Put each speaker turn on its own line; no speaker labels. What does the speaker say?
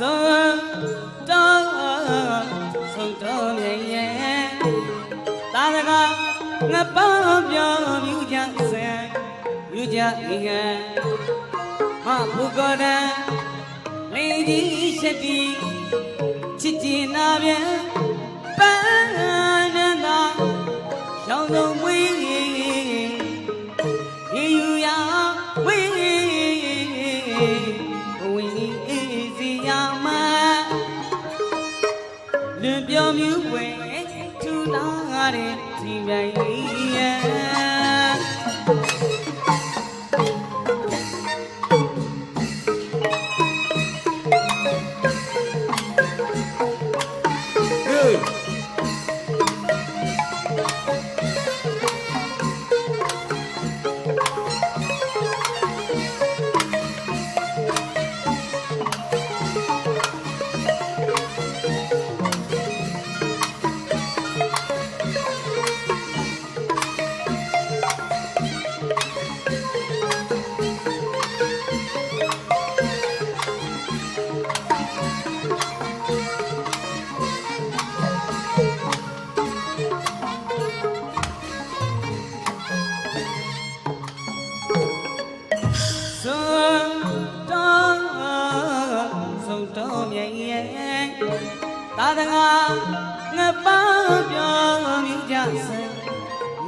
စွန်တောင်းဆုံးတော်မြင်ရဲ့သာသကငပောင်းပြောင်းမြူကြဆန်မြူကြဤဟန်ဟဘုကောဒံလေဒီရှိပြီချစ်ချင်နာပြန်ပန်းနန္တာရောင်ဆုံးမွေးရေယူရာ လွန်ပြောမြူပွဲထူလာတဲ့ဒီမြိုင်ရဲ့ဆုံးတော့ဆုံးတော့မြင်ရဲ့သာသနာငါ ပန်းပြောမြူကြဆံ